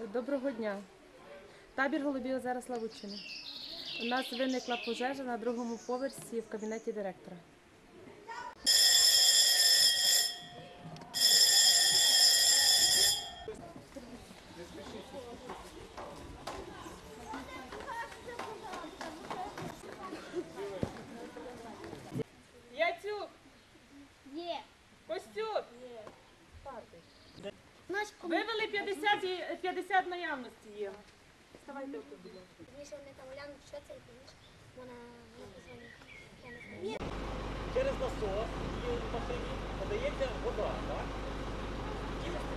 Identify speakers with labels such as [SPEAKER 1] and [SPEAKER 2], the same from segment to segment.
[SPEAKER 1] Доброго дня. Табір Голубі озера Славучини. У нас виникла пожежа на другому поверсі в кабінеті директора. 50, 50 наявності є. Вставайте отут, будь ласка.
[SPEAKER 2] Якщо вони там глянуть, що це, вона.
[SPEAKER 3] Через насос в машині подається вода, так?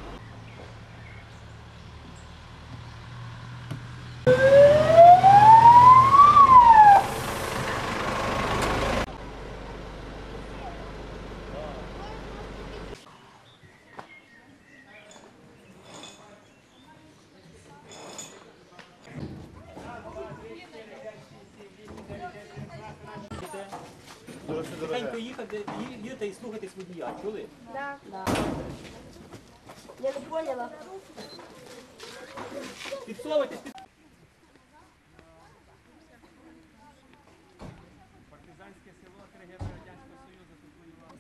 [SPEAKER 3] Тихенько їхати, їдете і слухатись водія, чули?
[SPEAKER 2] Я не поняла.
[SPEAKER 3] Підсовуйтесь, під... Партизанське село, три Радянського Союзу, тут воювали.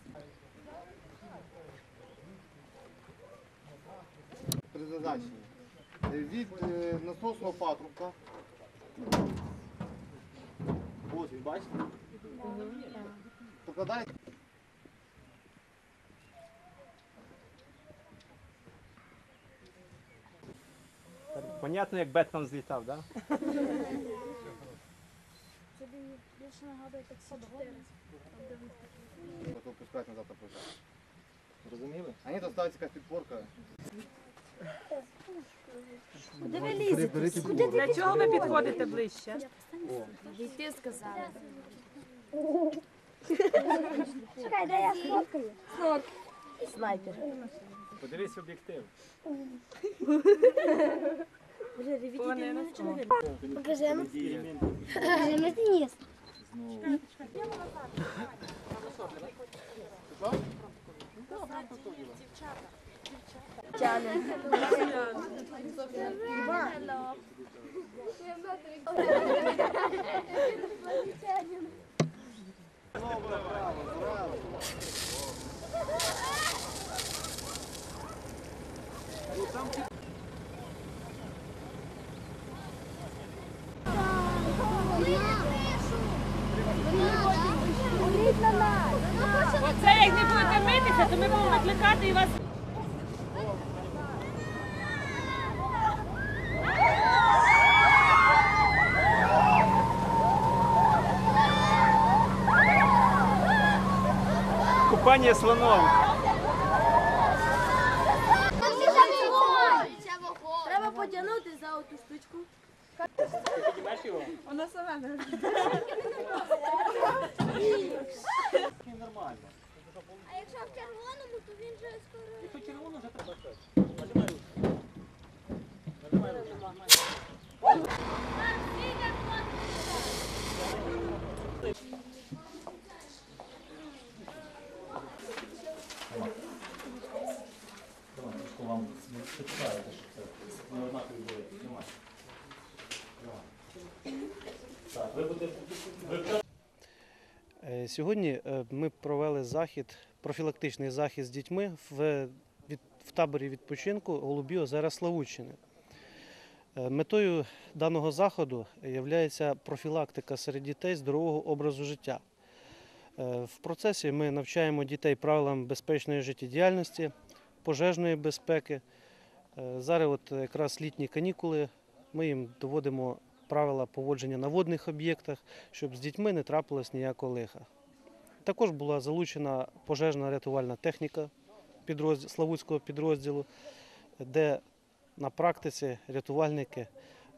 [SPEAKER 4] призначення. Від е, насосного патрубка. Ось він, бачите? Покладаєте.
[SPEAKER 3] Понятно, як Бетмен злітав, так?
[SPEAKER 2] Це більше нагадує таксі 4.
[SPEAKER 4] Потім пускати назад на пожар. Розуміли? А ні, то ставиться якась підпорка.
[SPEAKER 2] Куди ви лізете?
[SPEAKER 1] Для чого ви підходите ближче?
[SPEAKER 2] Ти сказала. Чекай, де я сфоткаю? Снайпер.
[SPEAKER 3] Подивись об'єктив.
[SPEAKER 2] Чого не Покажемо. Покажемо ніс. Тяне.
[SPEAKER 1] Оце як не будете митися, то ми будемо викликати і вас.
[SPEAKER 3] Купання слоном.
[SPEAKER 2] Треба потягнути за оту штучку.
[SPEAKER 1] Вона сама не
[SPEAKER 3] Нормально. почитаєте, що це не були. Знімай. Так, ви будете...
[SPEAKER 5] Е, Сьогодні е, ми провели захід, профілактичний захід з дітьми в, в таборі відпочинку Голубі озера Славутщини. Е, Метою даного заходу є профілактика серед дітей здорового образу життя. В процесі ми навчаємо дітей правилам безпечної життєдіяльності, пожежної безпеки. Е, Зараз от якраз літні канікули, ми їм доводимо правила поводження на водних об'єктах, щоб з дітьми не трапилось ніякого лиха. Також була залучена пожежна рятувальна техніка підрозділ, Славутського підрозділу, де на практиці рятувальники е,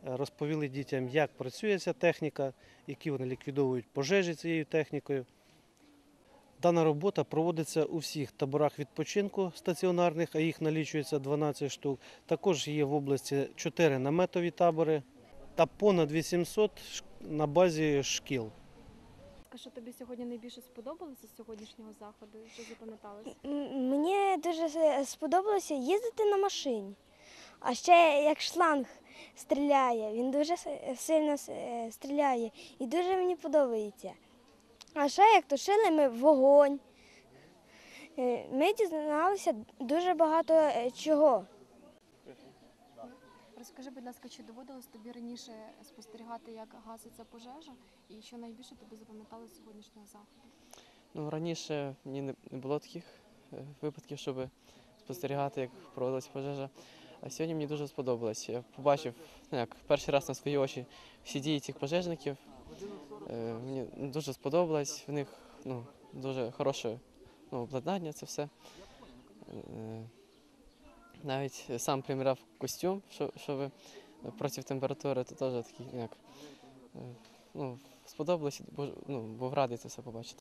[SPEAKER 5] розповіли дітям, як працює ця техніка, які вони ліквідовують пожежі цією технікою. Дана робота проводиться у всіх таборах відпочинку стаціонарних, а їх налічується 12 штук. Також є в області 4 наметові табори та понад 800 на базі шкіл.
[SPEAKER 6] А Що тобі сьогодні найбільше сподобалося з сьогоднішнього заходу? Що запам'яталося?
[SPEAKER 7] Мені дуже сподобалося їздити на машині.
[SPEAKER 2] А ще як шланг стріляє, він дуже сильно стріляє і дуже мені подобається. А ще як тушили ми вогонь. Е, Ми дізналися дуже багато е, чого.
[SPEAKER 6] Розкажи, будь ласка, чи доводилось тобі раніше спостерігати, як гаситься пожежа, і що найбільше тобі запам'ятало з сьогоднішнього заходу?
[SPEAKER 7] Ну, раніше мені не, не було таких е, випадків, щоб спостерігати, як проводилась пожежа. А сьогодні мені дуже сподобалось. Я побачив ну, як перший раз на свої очі всі дії цих пожежників. Е, мені дуже сподобалось. В них ну, дуже хороше ну, обладнання, це все. Е, навіть сам приміряв костюм, що, ви проти температури, то теж такий, як, е, ну, сподобалось, ну, був радий це все побачити.